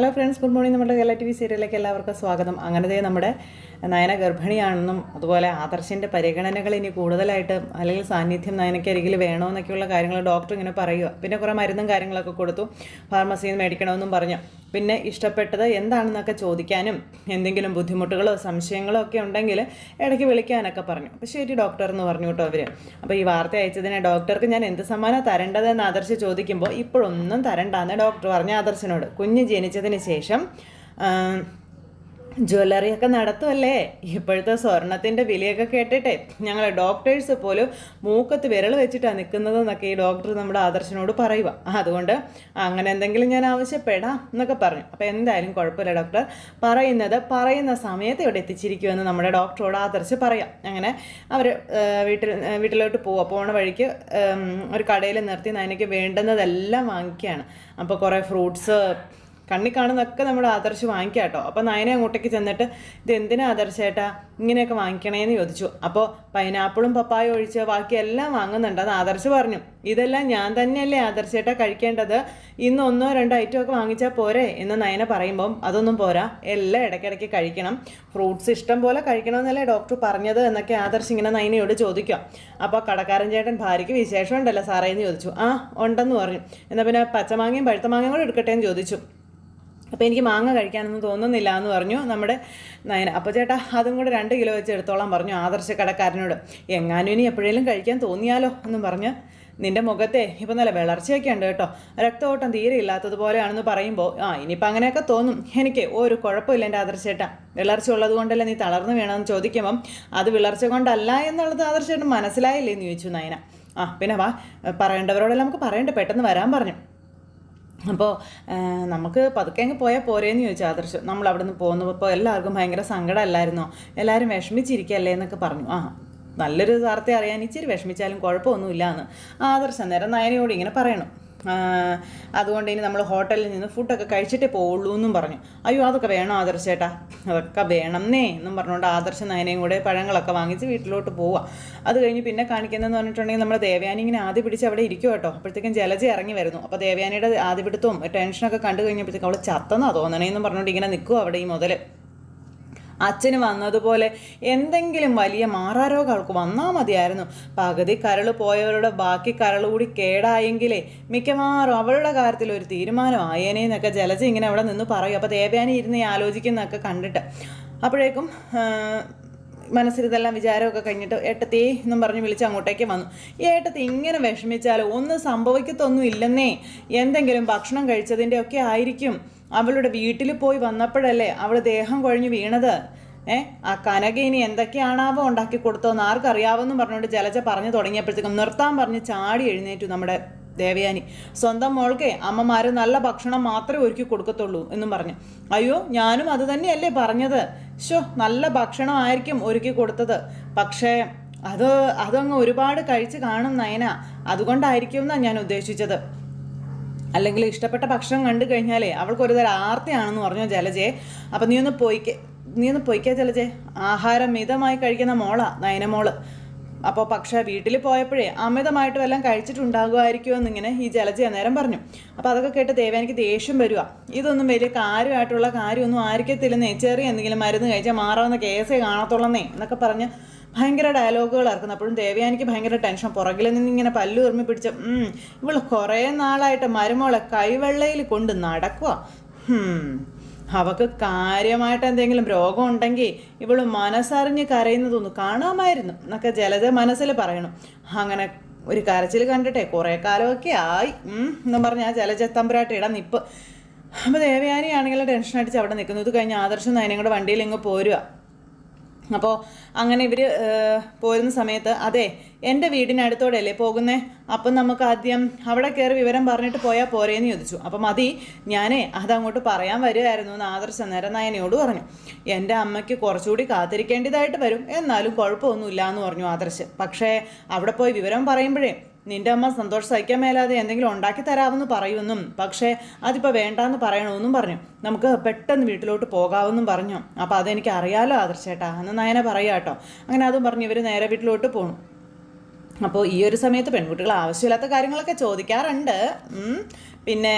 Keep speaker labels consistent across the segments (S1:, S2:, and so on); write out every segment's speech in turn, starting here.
S1: Hello friends good morning. നമ്മുടെ Kerala T V സീരിയലിലേക്ക് എല്ലാവർക്കും സ്വാഗതം. അങ്ങനത്തെ നമ്മുടെ നയന ഗർഭിണിയാണെന്നും അതുപോലെ ആദർശിന്റെ പരിഗണനകൾ ഇനി കൂടുതലായിട്ട് അല്ലെങ്കിൽ സാന്നിധ്യം നയനയ്ക്ക് അരികിൽ വേണമെന്നൊക്കെയുള്ള കാര്യങ്ങൾ ഡോക്ടർ ഇങ്ങനെ പറയുക പിന്നെ കുറേ മരുന്നും കാര്യങ്ങളൊക്കെ കൊടുത്തു. ഫാർമസിയിൽ നിന്ന് മേടിക്കണമെന്നും പറഞ്ഞു. പിന്നെ ഇഷ്ടപ്പെട്ടത് എന്താണെന്നൊക്കെ ചോദിക്കാനും എന്തെങ്കിലും ബുദ്ധിമുട്ടുകളോ സംശയങ്ങളോ ഒക്കെ ഉണ്ടെങ്കിൽ ഇടയ്ക്ക് വിളിക്കാനൊക്കെ പറഞ്ഞു. അപ്പോൾ ശരി ഡോക്ടർ എന്ന് പറഞ്ഞു കേട്ടോ അവർ അപ്പോൾ ഈ വാർത്ത അയച്ചതിനെ ഡോക്ടർക്ക് ഞാൻ എന്ത് സമ്മാനം തരേണ്ടതെന്ന് ആദർശ് ചോദിക്കുമ്പോൾ ഇപ്പോഴൊന്നും തരണ്ടെന്ന് ഡോക്ടർ പറഞ്ഞു ആദർശനോട്. കുഞ്ഞ് ജനിച്ചതിന് ശേഷം ജ്വല്ലറിയൊക്കെ നടത്തുമല്ലേ ഇപ്പോഴത്തെ സ്വർണത്തിന്റെ വിലയൊക്കെ കേട്ടിട്ടെ ഞങ്ങൾ ഡോക്ടേഴ്സ് പോലും മൂക്കത്ത് വിരൽ വെച്ചിട്ടാണ് നിൽക്കുന്നത് എന്നൊക്കെ ഈ ഡോക്ടർ നമ്മുടെ ആദർശനോട് പറയുക അതുകൊണ്ട് അങ്ങനെ എന്തെങ്കിലും ഞാൻ ആവശ്യപ്പെടാം എന്നൊക്കെ പറഞ്ഞു. അപ്പോൾ എന്തായാലും കുഴപ്പമില്ല ഡോക്ടർ പറയുന്നത് പറയുന്ന സമയത്ത് ഇവിടെ എത്തിച്ചിരിക്കുമെന്ന് നമ്മുടെ ഡോക്ടറോട് ആദർശ് പറയാം. അങ്ങനെ അവർ വീട്ടിൽ വീട്ടിലോട്ട് പോവുക പോണ വഴിക്ക് ഒരു കടയിൽ നിർത്തി നയനയ്ക്ക് വേണ്ടുന്നതെല്ലാം വാങ്ങിക്കുകയാണ്. അപ്പോൾ കുറേ ഫ്രൂട്ട്സ് കണ്ണി കാണുന്നൊക്കെ നമ്മൾ ആദർശ് വാങ്ങിക്കാട്ടോ അപ്പോൾ നയനെ അങ്ങോട്ടേക്ക് ചെന്നിട്ട് ഇത് എന്തിനാ ആദർശേട്ടാ ഇങ്ങനെയൊക്കെ വാങ്ങിക്കണേന്ന് ചോദിച്ചു. അപ്പോൾ പൈനാപ്പിളും പപ്പായ ഒഴിച്ച് ബാക്കി എല്ലാം വാങ്ങുന്നുണ്ട് അത് ആദർശ് പറഞ്ഞു. ഇതെല്ലാം ഞാൻ തന്നെയല്ലേ ആദർശേട്ടാ കഴിക്കേണ്ടത്. ഇന്ന് ഒന്നോ രണ്ടോ ഐറ്റം ഒക്കെ വാങ്ങിച്ചാൽ പോരെ എന്ന് നയന പറയുമ്പം അതൊന്നും പോരാ. എല്ലാം ഇടയ്ക്കിടയ്ക്ക് കഴിക്കണം. ഫ്രൂട്ട്സ് ഇഷ്ടം പോലെ കഴിക്കണമെന്നല്ലേ ഡോക്ടർ പറഞ്ഞത് എന്നൊക്കെ ആദർശ് ഇങ്ങനെ നയനയോട് ചോദിക്കുക. അപ്പോൾ കടക്കാരൻ ചേട്ടൻ ഭാര്യയ്ക്ക് വിശേഷം ഉണ്ടല്ലോ സാറേ എന്ന് ചോദിച്ചു. ആ ഉണ്ടെന്ന് പറഞ്ഞു. എന്നാൽ പിന്നെ പച്ചമാങ്ങയും പഴുത്തമാങ്ങയും കൂടെ എടുക്കട്ടെ എന്ന് ചോദിച്ചു. അപ്പോൾ എനിക്ക് മാങ്ങ കഴിക്കാനൊന്നും തോന്നുന്നില്ല എന്ന് പറഞ്ഞു നമ്മുടെ നയന. അപ്പോൾ ചേട്ടാ അതും കൂടെ രണ്ട് കിലോ വെച്ച് എടുത്തോളാൻ പറഞ്ഞു ആദർശ കടക്കാരനോട് എങ്ങാനും ഇനി എപ്പോഴേലും കഴിക്കാൻ തോന്നിയാലോ എന്നും പറഞ്ഞ് നിന്റെ മുഖത്തെ ഇപ്പം നല്ല വിളർച്ചയൊക്കെ ഉണ്ട് കേട്ടോ. രക്തഓട്ടം തീരെ ഇല്ലാത്തതുപോലെയാണെന്ന് പറയുമ്പോൾ ആ ഇനിയിപ്പോൾ അങ്ങനെയൊക്കെ തോന്നും. എനിക്ക് ഒരു കുഴപ്പമില്ല എന്റെ ആദർശേട്ടാ വിളർച്ച ഉള്ളത് കൊണ്ടല്ലേ നീ തളർന്നു വേണമെന്ന് ചോദിക്കുമ്പം അത് വിളർച്ച കൊണ്ടല്ല എന്നുള്ളത് ആദർശേട്ടൻ മനസ്സിലായില്ലേ എന്ന് ചോദിച്ചു നയന. ആ പിന്നെ വാ പറയേണ്ടവരോടെല്ലാം നമുക്ക് പറയേണ്ട പെട്ടെന്ന് വരാൻ പറഞ്ഞു. അപ്പോൾ നമുക്ക് പതുക്കെ അങ്ങ് പോയാൽ പോരേന്ന് ചോദിച്ചു ആദർശ്. നമ്മൾ അവിടെ നിന്ന് പോകുന്നപ്പോൾ എല്ലാവർക്കും ഭയങ്കര സങ്കടമല്ലായിരുന്നോ? എല്ലാവരും വിഷമിച്ചിരിക്കല്ലേ എന്നൊക്കെ പറഞ്ഞു. ആ നല്ലൊരു വാർത്ത അറിയാൻ ഇച്ചിരി വിഷമിച്ചാലും കുഴപ്പമൊന്നുമില്ല എന്ന് ആദർശ് അന്നേരം നയനയോട് ഇങ്ങനെ പറയണം. അതുകൊണ്ട് ഇനി നമ്മൾ ഹോട്ടലിൽ നിന്ന് ഫുഡൊക്കെ കഴിച്ചിട്ടേ പോവുള്ളൂ എന്നും പറഞ്ഞു. അയ്യോ അതൊക്കെ വേണം ആദർശേട്ടാ അതൊക്കെ വേണമെന്നേ എന്നും പറഞ്ഞുകൊണ്ട് ആദർശ നയനയും കൂടെ പഴങ്ങളൊക്കെ വാങ്ങിച്ച് വീട്ടിലോട്ട് പോവുക അത് കഴിഞ്ഞ് പിന്നെ കാണിക്കുന്നതെന്ന് പറഞ്ഞിട്ടുണ്ടെങ്കിൽ നമ്മൾ ദേവയാനി ഇങ്ങനെ ആദ്യം പിടിച്ച് അവിടെ ഇരിക്കും കേട്ടോ. അപ്പോഴത്തേക്കും ജലജ ഇറങ്ങി വരുന്നു. അപ്പോൾ ദേവയാനിയുടെ ആദ്യപിടുത്തവും ടെൻഷനൊക്കെ കണ്ടു കഴിഞ്ഞപ്പോഴത്തേക്കും അവൾ ചത്തന്നാ തോന്നണേന്നും പറഞ്ഞുകൊണ്ട് ഇങ്ങനെ നിൽക്കും അവിടെ ഈ മുതൽ അച്ഛന് വന്നതുപോലെ എന്തെങ്കിലും വലിയ മാറാരോഗം അവൾക്ക് വന്നാൽ മതിയായിരുന്നു. പകുതി കരൾ പോയവരുടെ ബാക്കി കരൾ കൂടി കേടായെങ്കിലേ മിക്കവാറും അവളുടെ കാര്യത്തിൽ ഒരു തീരുമാനം ആയേനെ എന്നൊക്കെ ജലജ ഇങ്ങനെ അവിടെ നിന്ന് പറയും. അപ്പോൾ ദേവയാനി ഇരുന്ന് ആലോചിക്കുന്നതൊക്കെ കണ്ടിട്ട് അപ്പോഴേക്കും മനസ്സിൽ ഇതെല്ലാം വിചാരമൊക്കെ കഴിഞ്ഞിട്ട് ഏട്ടത്തി എന്നും പറഞ്ഞ് വിളിച്ച് അങ്ങോട്ടേക്ക് വന്നു. ഏട്ടത്തി ഇങ്ങനെ വിഷമിച്ചാലോ ഒന്നും സംഭവിക്കത്തൊന്നും ഇല്ലെന്നേ. എന്തെങ്കിലും ഭക്ഷണം കഴിച്ചതിന്റെ ഒക്കെ ആയിരിക്കും. അവളുടെ വീട്ടിൽ പോയി വന്നപ്പോഴല്ലേ അവൾ ദേഹം കുഴഞ്ഞു വീണത്? ഏ ആ കനക ഇനി എന്തൊക്കെയാണാവോ ഉണ്ടാക്കി കൊടുത്തോന്ന് ആർക്കറിയാവെന്നും പറഞ്ഞുകൊണ്ട് ജലജ പറഞ്ഞു തുടങ്ങിയപ്പോഴത്തേക്കും നിർത്താൻ പറഞ്ഞ് ചാടി എഴുന്നേറ്റു നമ്മുടെ ദേവയാനി. സ്വന്തം മോൾക്ക് അമ്മമാർ നല്ല ഭക്ഷണം മാത്രമേ ഒരുക്കി കൊടുക്കത്തുള്ളൂ എന്നും പറഞ്ഞു. അയ്യോ ഞാനും അത് തന്നെയല്ലേ പറഞ്ഞത്? ഷോ നല്ല ഭക്ഷണമായിരിക്കും ഒരുക്കി കൊടുത്തത്. പക്ഷേ അത് അതങ്ങ് ഒരുപാട് കഴിച്ച് കാണും നയന. അതുകൊണ്ടായിരിക്കും എന്നാണ് ഞാൻ ഉദ്ദേശിച്ചത്. അല്ലെങ്കിൽ ഇഷ്ടപ്പെട്ട ഭക്ഷണം കണ്ടു കഴിഞ്ഞാലേ അവൾക്ക് ഒരു തരം ആർത്തിയാണെന്ന് പറഞ്ഞു ജലജയെ. അപ്പം നീ ഒന്ന് പോയിക്കേ നീ ഒന്ന് പോയിക്കേ ജലജെ. ആഹാരം മിതമായി കഴിക്കുന്ന മോളാ നയനമോൾ. അപ്പോൾ പക്ഷേ വീട്ടിൽ പോയപ്പോഴേ അമിതമായിട്ട് വല്ലതും കഴിച്ചിട്ടുണ്ടാകുമായിരിക്കുമോ എന്നിങ്ങനെ ഈ ജലജ അന്നേരം പറഞ്ഞു. അപ്പോൾ അതൊക്കെ കേട്ട് ദേവാനിക്ക് ദേഷ്യം വരിക ഇതൊന്നും വലിയ കാര്യമായിട്ടുള്ള കാര്യമൊന്നും ആയിരിക്കത്തില്ലെന്നേ. ചെറിയ എന്തെങ്കിലും മരുന്ന് കഴിച്ചാൽ മാറാവുന്ന കേസേ കാണത്തുള്ളന്നേ എന്നൊക്കെ പറഞ്ഞ് ഭയങ്കര ഡയലോഗുകൾ ഇറക്കുന്നത് അപ്പോഴും ദേവയാനിക്ക് ഭയങ്കര ടെൻഷൻ പുറകിൽ നിന്ന് ഇങ്ങനെ പല്ലു ഉറുമി പിടിച്ച "ഉം, ഇവൾ കുറേ നാളായിട്ട് മരുമോളെ കൈവെള്ളയിൽ കൊണ്ട് നടക്കുക അവക്ക് കാര്യമായിട്ട് എന്തെങ്കിലും രോഗം ഉണ്ടെങ്കിൽ ഇവൾ മനസ്സറിഞ്ഞ് കരയുന്നതൊന്ന് കാണാമായിരുന്നു എന്നൊക്കെ ജലജ മനസ്സിൽ പറയണം. അങ്ങനെ ഒരു കരച്ചിൽ കണ്ടിട്ടെ കുറേ കാലമൊക്കെ ആയി. എന്നും പറഞ്ഞ് ആ ജലജ തമ്പുരാട്ട് ഇടാൻ നിപ്പ്. അപ്പോൾ ദേവയാനിയാണെങ്കിൽ ടെൻഷൻ അടിച്ച് അവിടെ നിൽക്കുന്നു. ഇത് കഴിഞ്ഞ് ആദർശം നയനങ്ങളുടെ വണ്ടിയിൽ ഇങ്ങ് പോരുക അപ്പോൾ അങ്ങനെ ഇവർ പോരുന്ന സമയത്ത് അതെ എന്റെ വീടിനടുത്തോടെയല്ലേ പോകുന്നേ? അപ്പം നമുക്ക് ആദ്യം അവിടെ കയറി വിവരം പറഞ്ഞിട്ട് പോയാൽ പോരേന്ന് ചോദിച്ചു. അപ്പം മതി ഞാനേ അതങ്ങോട്ട് പറയാൻ വരുമായിരുന്നു എന്ന് ആദർശ നരനായനയോട് പറഞ്ഞു. എന്റെ അമ്മയ്ക്ക് കുറച്ചുകൂടി കാത്തിരിക്കേണ്ടതായിട്ട് വരും. എന്നാലും കുഴപ്പമൊന്നുമില്ല എന്ന് പറഞ്ഞു ആദർശ്. പക്ഷേ അവിടെ പോയി വിവരം പറയുമ്പോഴേ നിന്റെ അമ്മ സന്തോഷം സഹിക്കാൻ മേലാതെ എന്തെങ്കിലും ഉണ്ടാക്കി തരാമെന്ന് പറയുമെന്നും പക്ഷേ അതിപ്പോൾ വേണ്ടാന്ന് പറയണമെന്നും പറഞ്ഞു. നമുക്ക് പെട്ടെന്ന് വീട്ടിലോട്ട് പോകാമെന്നും പറഞ്ഞു. അപ്പോൾ അതെനിക്ക് അറിയാലോ ആദർശേട്ടാ എന്ന് നയന പറയാട്ടോ അങ്ങനെ അതും പറഞ്ഞ് ഇവർ നേരെ വീട്ടിലോട്ട് പോകണം അപ്പോൾ ഈ ഒരു സമയത്ത് പെൺകുട്ടികൾ ആവശ്യമില്ലാത്ത കാര്യങ്ങളൊക്കെ ചോദിക്കാറുണ്ട്. പിന്നെ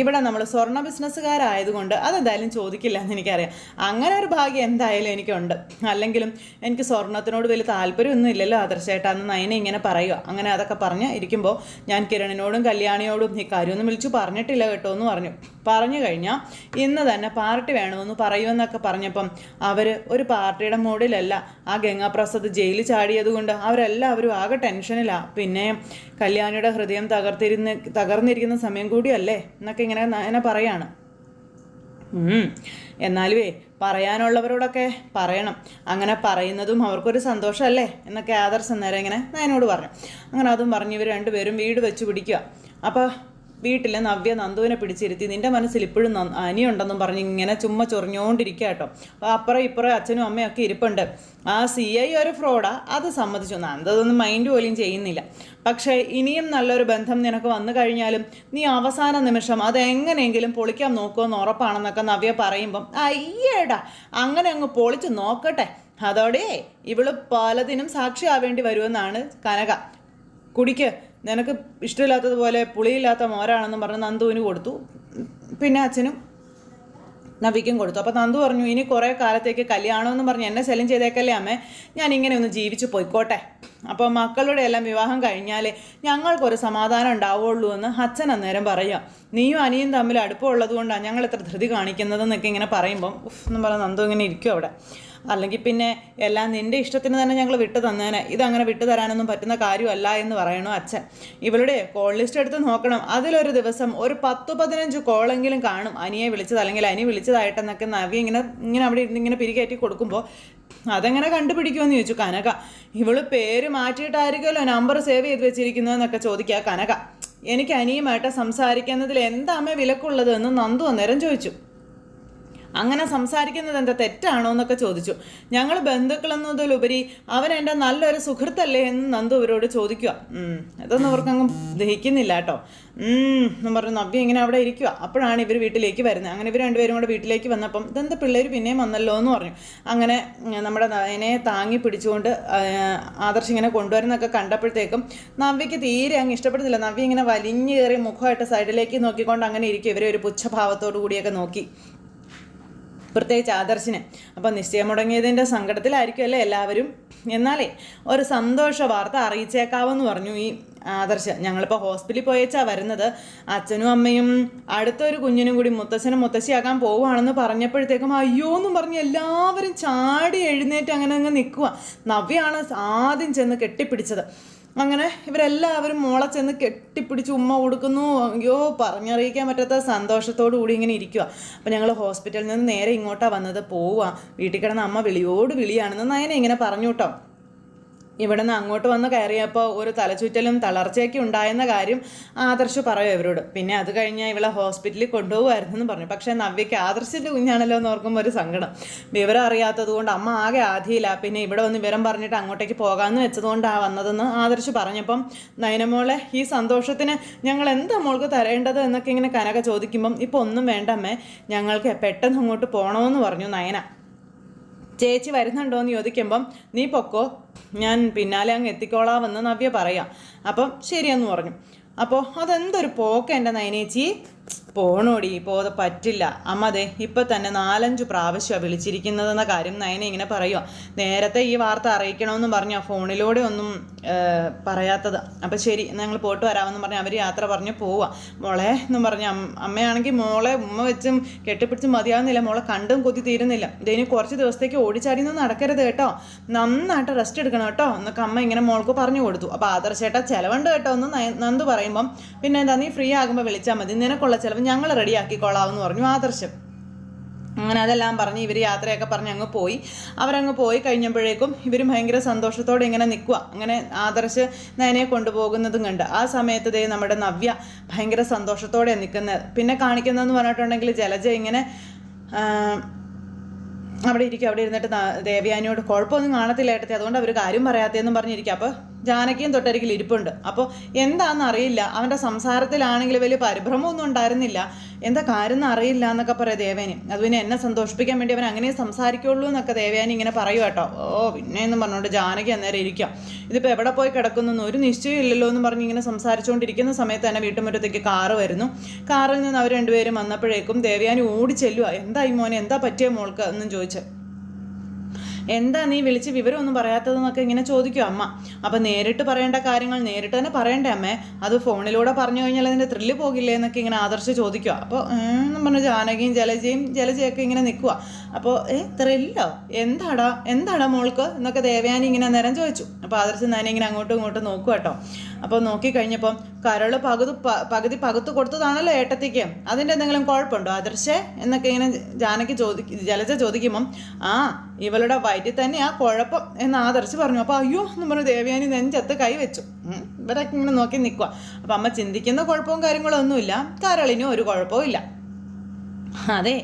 S1: ഇവിടെ നമ്മൾ സ്വർണ ബിസിനസ്സുകാരായതുകൊണ്ട് അതെന്തായാലും ചോദിക്കില്ല എന്ന് എനിക്കറിയാം. അങ്ങനെ ഒരു ഭാഗ്യം എന്തായാലും എനിക്കുണ്ട്. അല്ലെങ്കിലും എനിക്ക് സ്വർണത്തിനോട് വലിയ താല്പര്യമൊന്നും ഇല്ലല്ലോ ആദർശേട്ടാ. നയനെ ഇങ്ങനെ പറയുക. അങ്ങനെ അതൊക്കെ പറഞ്ഞ് ഇരിക്കുമ്പോൾ ഞാൻ കിരണിനോടും കല്യാണിയോടും ഈ കാര്യമൊന്നും വിളിച്ചു പറഞ്ഞിട്ടില്ല കേട്ടോ എന്ന് പറഞ്ഞു. പറഞ്ഞു കഴിഞ്ഞാൽ ഇന്ന് തന്നെ പാർട്ടി വേണമെന്ന് പറയുമെന്നൊക്കെ പറഞ്ഞപ്പം അവർ ഒരു പാർട്ടിയുടെ മൂഡിലല്ല ആ ഗംഗാപ്രസാദ് ജയിലിൽ ചാടിയതുകൊണ്ട് അവരെല്ലാവരും ആകെ ടെൻഷനിലാണ് പിന്നെ കല്യാണിയുടെ ഹൃദയം തകർത്തിരുന്ന് തകർന്നിരിക്കുന്ന സമയം കൂടിയല്ലേ? എന്നൊക്കെ ഇങ്ങനെ നയന പറയാണ്. എന്നാലുവേ പറയാനുള്ളവരോടൊക്കെ പറയണം. അങ്ങനെ പറയുന്നതും അവർക്കൊരു സന്തോഷമല്ലേ? എന്നൊക്കെ ആദർശം നേരം ഇങ്ങനെ നയനോട് പറഞ്ഞു അങ്ങനെ അതും പറഞ്ഞ് ഇവർ രണ്ടുപേരും വീട് വെച്ച് പിടിക്കുക. അപ്പോൾ വീട്ടിൽ നവ്യ നന്ദുവിനെ പിടിച്ചിരുത്തി. നിന്റെ മനസ്സിൽ ഇപ്പോഴും അനിയുണ്ടെന്നും പറഞ്ഞ് ഇങ്ങനെ ചുമ്മാ ചൊറിഞ്ഞുകൊണ്ടിരിക്കുക കേട്ടോ. അപ്പുറം ഇപ്പുറം അച്ഛനും അമ്മയും ഒക്കെ ഇരിപ്പുണ്ട്. ആ സി ഐ ഒരു ഫ്രോഡാ. അത് സമ്മതിച്ചു. നന്ദതൊന്നും മൈൻഡ് പോലും ചെയ്യുന്നില്ല. പക്ഷേ ഇനിയും നല്ലൊരു ബന്ധം നിനക്ക് വന്നു കഴിഞ്ഞാലും നീ അവസാന നിമിഷം അതെങ്ങനെയെങ്കിലും പൊളിക്കാൻ നോക്കുമെന്ന് ഉറപ്പാണെന്നൊക്കെ നവ്യ പറയുമ്പം അയ്യേടാ അങ്ങനെ അങ്ങ് പൊളിച്ച് നോക്കട്ടെ. അതോടെ ഇവൾ പലതിനും സാക്ഷിയാവേണ്ടി വരുമെന്നാണ് കനക. കുടിക്ക്. നിനക്ക് ഇഷ്ടമില്ലാത്തതുപോലെ പുളിയില്ലാത്ത മോരാണെന്നും പറഞ്ഞ് നന്ദുവിന് കൊടുത്തു. പിന്നെ അച്ഛനും നവിക്കും കൊടുത്തു. അപ്പോൾ നന്ദു പറഞ്ഞു ഇനി കുറേ കാലത്തേക്ക് കല്യാണമെന്ന് പറഞ്ഞ് എന്നെ ശല്യം ചെയ്തേക്കല്ലേ അമ്മേ? ഞാൻ ഇങ്ങനെ ഒന്ന് ജീവിച്ച് പോയിക്കോട്ടെ. അപ്പോൾ മക്കളുടെ എല്ലാം വിവാഹം കഴിഞ്ഞാൽ ഞങ്ങൾക്കൊരു സമാധാനം ഉണ്ടാവുള്ളൂ എന്ന് അച്ഛൻ അന്നേരം പറയുക. നീയും അനിയും തമ്മിൽ അടുപ്പമുള്ളത് കൊണ്ടാണ് ഞങ്ങൾ ഇത്ര ധൃതി കാണിക്കുന്നതെന്നൊക്കെ ഇങ്ങനെ പറയുമ്പം ഉഫ് എന്ന് പറഞ്ഞ് നന്ദു ഇങ്ങനെ ഇരിക്കും അവിടെ. അല്ലെങ്കിൽ പിന്നെ എല്ലാം നിന്റെ ഇഷ്ടത്തിന് തന്നെ ഞങ്ങൾ വിട്ടു തന്നേനെ. ഇതങ്ങനെ വിട്ടു തരാനൊന്നും പറ്റുന്ന കാര്യമല്ല എന്ന് പറയണു അച്ഛൻ. ഇവളുടെ കോൾ ലിസ്റ്റ് എടുത്ത് നോക്കണം. അതിലൊരു ദിവസം ഒരു പത്ത് പതിനഞ്ച് കോളെങ്കിലും കാണും. അനിയെ വിളിച്ചത് അല്ലെങ്കിൽ അനി വിളിച്ചതായിട്ടെന്നൊക്കെ നവി ഇങ്ങനെ ഇങ്ങനെ അവിടെ ഇരുന്ന് ഇങ്ങനെ പിരികയറ്റി കൊടുക്കുമ്പോൾ അതെങ്ങനെ കണ്ടുപിടിക്കുമെന്ന് ചോദിച്ചു കനക. ഇവൾ പേര് മാറ്റിയിട്ടായിരിക്കുമല്ലോ നമ്പർ സേവ് ചെയ്ത് വെച്ചിരിക്കുന്നതെന്നൊക്കെ ചോദിക്കുക കനക. എനിക്ക് അനിയുമായിട്ട് സംസാരിക്കുന്നതിൽ എന്താ അമ്മ വിലക്കുള്ളത് എന്ന് നന്ദു അന്നേരം ചോദിച്ചു. അങ്ങനെ സംസാരിക്കുന്നത് എന്താ തെറ്റാണോ എന്നൊക്കെ ചോദിച്ചു. ഞങ്ങൾ ബന്ധുക്കളെന്നതിലുപരി അവൻ എന്റെ നല്ലൊരു സുഹൃത്തല്ലേ എന്ന് നന്ദു ഇവരോട് ചോദിക്കുക. ഇതൊന്നും അവർക്കങ്ങ് ദഹിക്കുന്നില്ല കേട്ടോ. എന്ന് പറഞ്ഞു നവ്യ ഇങ്ങനെ അവിടെ ഇരിക്കുക അപ്പോഴാണ് ഇവർ വീട്ടിലേക്ക് വരുന്നത്. അങ്ങനെ ഇവർ രണ്ടുപേരും കൂടെ വീട്ടിലേക്ക് വന്നപ്പം ഇതെന്താ പിള്ളേർ പിന്നെയും വന്നല്ലോ? എന്ന് പറഞ്ഞു. അങ്ങനെ നമ്മുടെ നയനെ താങ്ങി പിടിച്ചുകൊണ്ട് ആദർശ് ഇങ്ങനെ കൊണ്ടുവരുന്നൊക്കെ കണ്ടപ്പോഴത്തേക്കും നവ്യക്ക് തീരെ അങ്ങ് ഇഷ്ടപ്പെടുന്നില്ല. നവ്യ ഇങ്ങനെ വലിഞ്ഞു കയറി മുഖമായിട്ട് സൈഡിലേക്ക് നോക്കിക്കൊണ്ട് അങ്ങനെ ഇരിക്കും. ഇവരെ ഒരു പുച്ഛഭാവത്തോടു കൂടിയൊക്കെ നോക്കി. പ്രത്യേകിച്ച് ആദർശിന്. അപ്പോൾ നിശ്ചയം മുടങ്ങിയതിന്റെ സങ്കടത്തിലായിരിക്കും അല്ലേ എല്ലാവരും? എന്നാലേ ഒരു സന്തോഷ വാർത്ത അറിയിച്ചേക്കാവെന്ന് പറഞ്ഞു ഈ ആദർശ്. ഞങ്ങളിപ്പോൾ ഹോസ്പിറ്റലിൽ പോയേച്ചാ വരുന്നത്. അച്ഛനും അമ്മയും അടുത്തൊരു കുഞ്ഞിനും കൂടി മുത്തച്ഛനും മുത്തശ്ശിയാക്കാൻ പോവുകയാണെന്ന് പറഞ്ഞപ്പോഴത്തേക്കും അയ്യോ എന്നും പറഞ്ഞ് എല്ലാവരും ചാടി എഴുന്നേറ്റ് അങ്ങനെ അങ്ങ് നിൽക്കുക നവ്യാണ് ആദ്യം ചെന്ന് കെട്ടിപ്പിടിച്ചത്. അങ്ങനെ ഇവരെല്ലാവരും മോളെ ചെന്ന് കെട്ടിപ്പിടിച്ച് ഉമ്മ കൊടുക്കുന്നു. അയ്യോ പറഞ്ഞറിയിക്കാൻ പറ്റാത്ത സന്തോഷത്തോടു കൂടി ഇങ്ങനെ ഇരിക്കുക അപ്പം ഞങ്ങൾ ഹോസ്പിറ്റലിൽ നിന്ന് നേരെ ഇങ്ങോട്ടാണ് വന്നത്. പോവുക വീട്ടിൽ കിടന്ന അമ്മ വിളിയോട് വിളിയാണെന്ന് നയനെ ഇങ്ങനെ പറഞ്ഞു കേട്ടോ ഇവിടെ നിന്ന് അങ്ങോട്ട് വന്ന് കയറിയപ്പോൾ ഒരു തലചുറ്റലും തളർച്ചയൊക്കെ ഉണ്ടായെന്ന കാര്യം ആദർശ് പറയും ഇവരോട്. പിന്നെ അത് കഴിഞ്ഞ് ഇവളെ ഹോസ്പിറ്റലിൽ കൊണ്ടുപോകുമായിരുന്നു എന്ന് പറഞ്ഞു. പക്ഷേ നവ്യയ്ക്ക് ആദർശിന്റെ കുഞ്ഞാണല്ലോ എന്ന് ഓർക്കുമ്പോൾ ഒരു സങ്കടം. വിവരം അറിയാത്തത് കൊണ്ട് അമ്മ ആകെ ആധിയില്ല പിന്നെ ഇവിടെ വന്ന് വിവരം പറഞ്ഞിട്ട് അങ്ങോട്ടേക്ക് പോകാമെന്ന് വെച്ചതുകൊണ്ടാണ് വന്നതെന്ന് ആദർശ് പറഞ്ഞപ്പം നയനമോളെ ഈ സന്തോഷത്തിന് ഞങ്ങൾ എന്താ മോൾക്ക് തരേണ്ടത്? എന്നൊക്കെ ഇങ്ങനെ കനക ചോദിക്കുമ്പം ഇപ്പോൾ ഒന്നും വേണ്ടമ്മേ. ഞങ്ങൾക്ക് പെട്ടെന്ന് അങ്ങോട്ട് പോകണമെന്ന് പറഞ്ഞു നയന. ചേച്ചി വരുന്നുണ്ടോ എന്ന് ചോദിക്കുമ്പം നീ പൊക്കോ ഞാൻ പിന്നാലെ അങ്ങ് എത്തിക്കോളാമെന്ന് നവ്യ പറയാം. അപ്പം ശരിയെന്ന് പറഞ്ഞു. അപ്പോൾ അതെന്തൊരു പോക്ക എന്റെ നയനേച്ചി? പോണോടി പോതെ പറ്റില്ല. അമ്മ അതെ ഇപ്പം തന്നെ നാലഞ്ച് പ്രാവശ്യമാണ് വിളിച്ചിരിക്കുന്നതെന്ന കാര്യം നയന ഇങ്ങനെ പറയുക നേരത്തെ ഈ വാർത്ത അറിയിക്കണമെന്ന് പറഞ്ഞു ഫോണിലൂടെ ഒന്നും പറയാത്തത്. അപ്പം ശരി ഞങ്ങൾ പോട്ട് വരാമെന്ന് പറഞ്ഞ് അവർ യാത്ര പറഞ്ഞ് പോവുക മോളെ എന്നും പറഞ്ഞ് അമ്മയാണെങ്കിൽ മോളെ ഉമ്മ വെച്ചും കെട്ടിപ്പിടിച്ചും മതിയാവുന്നില്ല. മോളെ കണ്ടും കൊതി തീരുന്നില്ല. ഇതിന് കുറച്ച് ദിവസത്തേക്ക് ഓടിച്ചാടിയൊന്നും നടക്കരുത് കേട്ടോ. നന്നായിട്ട് റെസ്റ്റ് എടുക്കണം കേട്ടോ. എന്നൊക്കെ അമ്മ ഇങ്ങനെ മോൾക്ക് പറഞ്ഞു കൊടുത്തു. അപ്പോൾ ആദർശേട്ടാ ചിലവുണ്ട് കേട്ടോ എന്ന് നന്ദു പറയുമ്പം. പിന്നെ എന്താ നീ ഫ്രീ ആകുമ്പോൾ വിളിച്ചാൽ മതി. നിനക്കുള്ള ചിലവ് ഞങ്ങൾ റെഡിയാക്കിക്കോളാമെന്ന് പറഞ്ഞു ആദർശം. അങ്ങനെ അതെല്ലാം പറഞ്ഞ് ഇവർ യാത്രയൊക്കെ പറഞ്ഞ് അങ്ങ് പോയി. അവരങ്ങ് പോയി കഴിഞ്ഞപ്പോഴേക്കും ഇവർ ഭയങ്കര സന്തോഷത്തോടെ ഇങ്ങനെ നിൽക്കുക അങ്ങനെ ആദർശ് നയനെ കൊണ്ടുപോകുന്നതും കണ്ട്. ആ സമയത്ത് ദേ നമ്മുടെ നവ്യ ഭയങ്കര സന്തോഷത്തോടെ നിൽക്കുന്നത് പിന്നെ കാണിക്കുന്നതെന്ന് പറഞ്ഞിട്ടുണ്ടെങ്കിൽ ജലജ ഇങ്ങനെ അവിടെ ഇരിക്കും. അവിടെ ഇരുന്നിട്ട് ദേവിയാനിയോട് കുഴപ്പമൊന്നും കാണത്തില്ല ഏട്ടത്തി. അതുകൊണ്ട് അവർ കാര്യം പറയാത്തതെന്നും പറഞ്ഞിരിക്കുക അപ്പോൾ ജാനകിയും തൊട്ടരികിൽ ഇരിപ്പുണ്ട്. അപ്പോൾ എന്താണെന്ന് അറിയില്ല. അവന്റെ സംസാരത്തിലാണെങ്കിൽ വലിയ പരിഭ്രമമൊന്നും ഉണ്ടായിരുന്നില്ല. എന്താ കാര്യം അറിയില്ല എന്നൊക്കെ പറയാം ദേവേനി. അത് പിന്നെ എന്നെ സന്തോഷിപ്പിക്കാൻ വേണ്ടി അവൻ അങ്ങനെ സംസാരിക്കുള്ളൂ എന്നൊക്കെ ദേവേനി ഇങ്ങനെ പറയും കേട്ടോ. ഓ പിന്നെ എന്നും പറഞ്ഞുകൊണ്ട് ജാനകി അന്നേരം ഇരിക്കാം. ഇതിപ്പോൾ എവിടെ പോയി കിടക്കുന്നു ഒരു നിശ്ചയം ഇല്ലല്ലോ എന്ന് പറഞ്ഞ് ഇങ്ങനെ സംസാരിച്ചുകൊണ്ടിരിക്കുന്ന സമയത്ത് തന്നെ വീട്ടുമുറ്റത്തേക്ക് കാറ് വരുന്നു. കാറിൽ നിന്ന് അവർ രണ്ടുപേരും വന്നപ്പോഴേക്കും ദേവയാനി ഓടി ചെല്ലുക എന്താ ഈ മോനെ? എന്താ പറ്റിയ മോൾക്ക്? എന്നും ചോദിച്ചു. എന്താ നീ വിളിച്ച് വിവരമൊന്നും പറയാത്തതെന്നൊക്കെ ഇങ്ങനെ ചോദിക്കും അമ്മ. അപ്പം നേരിട്ട് പറയേണ്ട കാര്യങ്ങൾ നേരിട്ട് തന്നെ പറയണ്ടേ അമ്മേ. അത് ഫോണിലൂടെ പറഞ്ഞു കഴിഞ്ഞാൽ അതിന്റെ ത്രില്ല് പോകില്ലേ എന്നൊക്കെ ഇങ്ങനെ ആദർശ് ചോദിക്കുക അപ്പോൾ എന്ന് പറഞ്ഞു ജാനകിയും ജലജയും ജലജയൊക്കെ ഇങ്ങനെ നിൽക്കുക അപ്പോൾ ഏ ത്രില്ലോ എന്താടാ? എന്താടാ മോൾക്ക്? എന്നൊക്കെ ദേവയാനി ഇങ്ങനെ നേരം ചോദിച്ചു. അപ്പോൾ ആദർശ് ഞാൻ ഇങ്ങനെ അങ്ങോട്ടും ഇങ്ങോട്ടും നോക്കുക കേട്ടോ അപ്പോൾ നോക്കിക്കഴിഞ്ഞപ്പം കരൾ പകുതി പകുതി പകുത്ത് കൊടുത്തതാണല്ലോ ഏട്ടത്തിക്ക്. അതിന്റെ എന്തെങ്കിലും കുഴപ്പമുണ്ടോ ആദർശേ? എന്നൊക്കെ ഇങ്ങനെ ജാനകി ചോദി ജലജ ചോദിക്കുമ്പം ആ ഇവളുടെ വയറ്റിൽ തന്നെ ആ കുഴപ്പം എന്ന് ആദർശ് പറഞ്ഞു. അപ്പോൾ അയ്യോ എന്ന് പറഞ്ഞു ദേവയാനി നെഞ്ചത്ത് കൈ വെച്ചു. ഇവരൊക്കെ ഇങ്ങനെ നോക്കി നിൽക്കുക അപ്പം അമ്മ ചിന്തിക്കുന്ന കുഴപ്പവും കാര്യങ്ങളും ഒന്നുമില്ല കരളിനും ഒരു കുഴപ്പവും ഇല്ല. അതെ.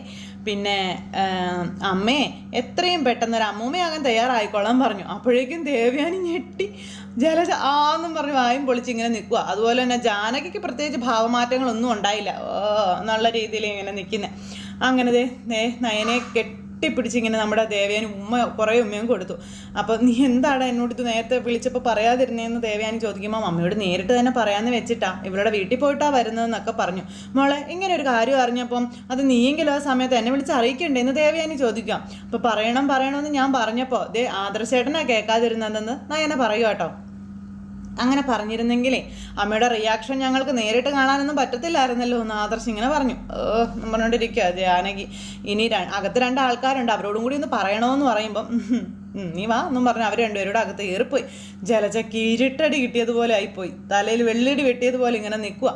S1: പിന്നെ അമ്മയെ അമ്മേ എത്രയും പെട്ടെന്ന് ഒരു അമ്മൂമ്മയാകാൻ തയ്യാറായിക്കോളാൻ പറഞ്ഞു. അപ്പോഴേക്കും ദേവയാനി ഞെട്ടി. ജലജ ആന്നും പറഞ്ഞു വായും പൊളിച്ച് ഇങ്ങനെ നിൽക്കുക അതുപോലെ തന്നെ ജാനകിക്ക് പ്രത്യേകിച്ച് ഭാവമാറ്റങ്ങളൊന്നും ഉണ്ടായില്ല. എന്നുള്ള രീതിയിൽ ഇങ്ങനെ നിൽക്കുന്നത് അങ്ങനെ ദേ നയനെ നയനെ കെട്ടിപ്പിടിച്ച് ഇങ്ങനെ നമ്മുടെ ദേവയാനി ഉമ്മ കുറേ ഉമ്മയും കൊടുത്തു. അപ്പോൾ നീ എന്താണ് എന്നോട് ഇത് നേരത്തെ വിളിച്ചപ്പോൾ പറയാതിരുന്നതെന്ന് ദേവയാനി ചോദിക്കുമ്പോൾ അമ്മയോട് നേരിട്ട് തന്നെ പറയാമെന്ന് വെച്ചിട്ടാ. ഇവരുടെ വീട്ടിൽ പോയിട്ടാ വരുന്നതെന്നൊക്കെ പറഞ്ഞു. മോളെ ഇങ്ങനെ ഒരു കാര്യം അറിഞ്ഞപ്പം അത് നീയെങ്കിലും ആ സമയത്ത് എന്നെ വിളിച്ച് അറിയിക്കണ്ടേ എന്ന് ദേവയാനി ചോദിക്കാം. അപ്പോൾ പറയണം പറയണമെന്ന് ഞാൻ പറഞ്ഞപ്പോൾ ദേ ആദർശേട്ടനാ കേൾക്കാതിരുന്നതെന്ന് നയന പറയൂ കേട്ടോ അങ്ങനെ പറഞ്ഞിരുന്നെങ്കിലേ അമ്മയുടെ റിയാക്ഷൻ ഞങ്ങൾക്ക് നേരിട്ട് കാണാനൊന്നും പറ്റത്തില്ലായിരുന്നല്ലോ എന്ന് ആദർശ് ഇങ്ങനെ പറഞ്ഞു. ഓ എന്ന് പറഞ്ഞുകൊണ്ടിരിക്കുക ജാനകി. ഇനി അകത്ത് രണ്ട് ആൾക്കാരുണ്ട് അവരോടും കൂടി ഒന്ന് പറയണമെന്ന് പറയുമ്പം നീ വാ എന്നും പറഞ്ഞു. അവർ രണ്ടുപേരുടെ അകത്ത് കയറിപ്പോയി. ജലജ ഇരുട്ടടി കിട്ടിയതുപോലെ ആയിപ്പോയി. തലയിൽ വെള്ളിടി വെട്ടിയതുപോലെ ഇങ്ങനെ നിൽക്കുക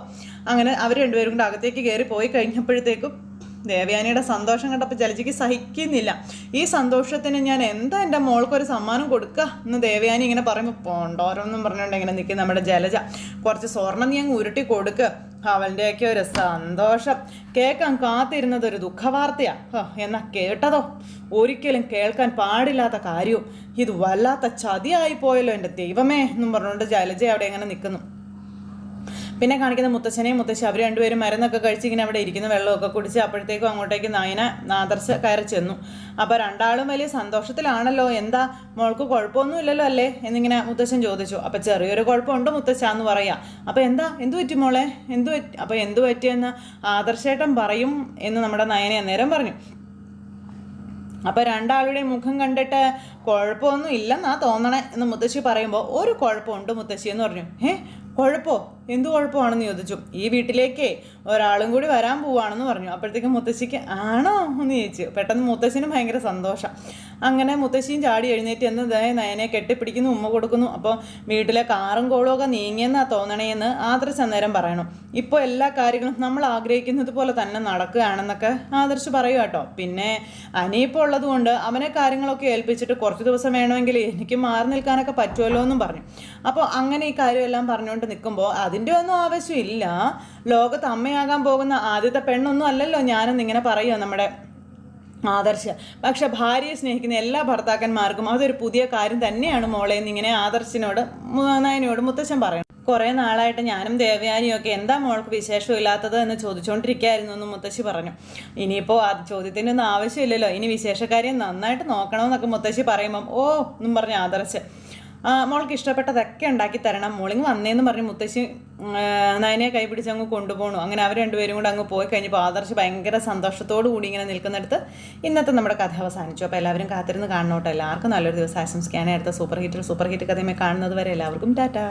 S1: അങ്ങനെ അവർ രണ്ടുപേരും കൂടെ അകത്തേക്ക് കയറി പോയി കഴിഞ്ഞപ്പോഴത്തേക്കും ദേവയാനിയുടെ സന്തോഷം കണ്ടപ്പോൾ ജലജിക്ക് സഹിക്കുന്നില്ല. ഈ സന്തോഷത്തിന് ഞാൻ എന്താ എന്റെ മോൾക്കൊരു സമ്മാനം കൊടുക്കുക എന്ന് ദേവയാനി ഇങ്ങനെ പറയുമ്പോൾ പോണ്ടോരോന്നും പറഞ്ഞുകൊണ്ട് ഇങ്ങനെ നിൽക്കും നമ്മുടെ ജലജ. കുറച്ച് സ്വർണം നീ അങ്ങ് ഉരുട്ടി കൊടുക്കുക അവളുടെയൊക്കെ ഒരു സന്തോഷം. കേൾക്കാൻ കാത്തിരുന്നത് ഒരു ദുഃഖവാർത്തയാ. ഹ, എന്നാ കേട്ടതോ? ഒരിക്കലും കേൾക്കാൻ പാടില്ലാത്ത കാര്യവും. ഇത് വല്ലാത്ത ചതിയായി പോയല്ലോ എന്റെ ദൈവമേ എന്നും പറഞ്ഞുകൊണ്ട് ജലജ അവിടെ ഇങ്ങനെ നിൽക്കുന്നു പിന്നെ കാണിക്കുന്ന മുത്തച്ഛനെയും മുത്തശ്ശി അവർ രണ്ടുപേരും മരുന്നൊക്കെ കഴിച്ച് ഇങ്ങനെ അവിടെ ഇരിക്കുന്ന വെള്ളമൊക്കെ കുടിച്ച് അപ്പോഴത്തേക്കും അങ്ങോട്ടേക്ക് നായന നാദർശ കയറി ചെന്നു. അപ്പോൾ രണ്ടാളും വലിയ സന്തോഷത്തിലാണല്ലോ. എന്താ? മോൾക്ക് കുഴപ്പമൊന്നും ഇല്ലല്ലോ അല്ലേ? എന്നിങ്ങനെ മുത്തശ്ശൻ ചോദിച്ചു. അപ്പോൾ ചെറിയൊരു കുഴപ്പമുണ്ട് മുത്തശ്ശ എന്ന് പറയാം. അപ്പോൾ എന്താ? എന്തു പറ്റി മോളെ? എന്തു പറ്റി അപ്പോൾ എന്തു പറ്റിയെന്ന് ആദർശേട്ടൻ പറയും എന്ന് നമ്മുടെ നയന അന്നേരം പറഞ്ഞു. അപ്പോൾ രണ്ടാളുടെയും മുഖം കണ്ടിട്ട് കുഴപ്പമൊന്നും ഇല്ലെന്നാ തോന്നണേ എന്ന് മുത്തശ്ശി പറയുമ്പോൾ ഒരു കുഴപ്പമുണ്ട് മുത്തശ്ശി എന്ന് പറഞ്ഞു. ഏ? കുഴപ്പമോ എന്ത് കുഴപ്പമാണെന്ന് ചോദിച്ചു. ഈ വീട്ടിലേക്ക് ഒരാളും കൂടി വരാൻ പോവാണെന്ന് പറഞ്ഞു. അപ്പോഴത്തേക്കും മുത്തശ്ശിക്ക് ആണോ എന്ന് ചോദിച്ചു. പെട്ടെന്ന് മുത്തശ്ശിനും ഭയങ്കര സന്തോഷം. അങ്ങനെ മുത്തശ്ശിയും ചാടി എഴുന്നേറ്റ് എന്ന് നയനെ കെട്ടിപ്പിടിക്കുന്നു ഉമ്മ കൊടുക്കുന്നു. അപ്പോൾ വീട്ടിലെ കാറും കോളും ഒക്കെ നീങ്ങിയെന്നാ തോന്നണേന്ന് ആദർശ് അന്നേരം പറയണം. ഇപ്പോൾ എല്ലാ കാര്യങ്ങളും നമ്മൾ ആഗ്രഹിക്കുന്നത് പോലെ തന്നെ നടക്കുകയാണെന്നൊക്കെ ആദർശ് പറയും കേട്ടോ. പിന്നെ അനിയിപ്പോൾ ഉള്ളത് കൊണ്ട് അവനെ കാര്യങ്ങളൊക്കെ ഏൽപ്പിച്ചിട്ട് കുറച്ച് ദിവസം വേണമെങ്കിൽ എനിക്ക് മാറി നിൽക്കാനൊക്കെ പറ്റുമല്ലോ എന്നും പറഞ്ഞു. അപ്പോൾ അങ്ങനെ ഈ കാര്യമെല്ലാം പറഞ്ഞുകൊണ്ട് നിൽക്കുമ്പോൾ അതിന്റെ ഒന്നും ആവശ്യമില്ല. ലോകത്ത് അമ്മയാകാൻ പോകുന്ന ആദ്യത്തെ പെണ്ണൊന്നും അല്ലല്ലോ ഞാനെന്ന് ഇങ്ങനെ പറയുക നമ്മുടെ ആദർശ. പക്ഷെ ഭാര്യയെ സ്നേഹിക്കുന്ന എല്ലാ ഭർത്താക്കന്മാർക്കും അതൊരു പുതിയ കാര്യം തന്നെയാണ് മോളെ എന്നിങ്ങനെ ആദർശിനോട് നയനോട് മുത്തച്ഛൻ പറയണം. കുറേ നാളായിട്ട് ഞാനും ദേവയാനിയും ഒക്കെ എന്താ മോൾക്ക് വിശേഷമില്ലാത്തത് എന്ന് ചോദിച്ചുകൊണ്ടിരിക്കുകയായിരുന്നു എന്ന് മുത്തശ്ശി പറഞ്ഞു. ഇനിയിപ്പോൾ ആ ചോദ്യത്തിനൊന്നും ആവശ്യമില്ലല്ലോ. ഇനി വിശേഷക്കാര്യം നന്നായിട്ട് നോക്കണമെന്നൊക്കെ മുത്തശ്ശി പറയുമ്പം ഓ എന്നും പറഞ്ഞ് ആദർശ്. മോൾക്ക് ഇഷ്ടപ്പെട്ടതൊക്കെ ഉണ്ടാക്കി തരണം. മോളിങ് വന്നേന്ന് പറഞ്ഞ് മുത്തശ്ശി നയനെ കൈ പിടിച്ച് അങ്ങ് കൊണ്ടുപോകണു അങ്ങനെ അവർ രണ്ടുപേരും കൂടെ അങ്ങ് പോയി കഴിഞ്ഞപ്പോൾ ആദർശ് ഭയങ്കര സന്തോഷത്തോടു കൂടി ഇങ്ങനെ നിൽക്കുന്നിടത്ത് ഇന്നത്തെ നമ്മുടെ കഥ അവസാനിച്ചു. അപ്പോൾ എല്ലാവരും കാത്തിരുന്ന് കാണണോട്ടോ. എല്ലാവർക്കും നല്ലൊരു ദിവസം ആശംസിക്കാനേ അടുത്ത സൂപ്പർ ഹിറ്റ് സൂപ്പർ ഹിറ്റ് കഥയുമായി കാണുന്നത് വരെ എല്ലാവർക്കും ടാറ്റാ.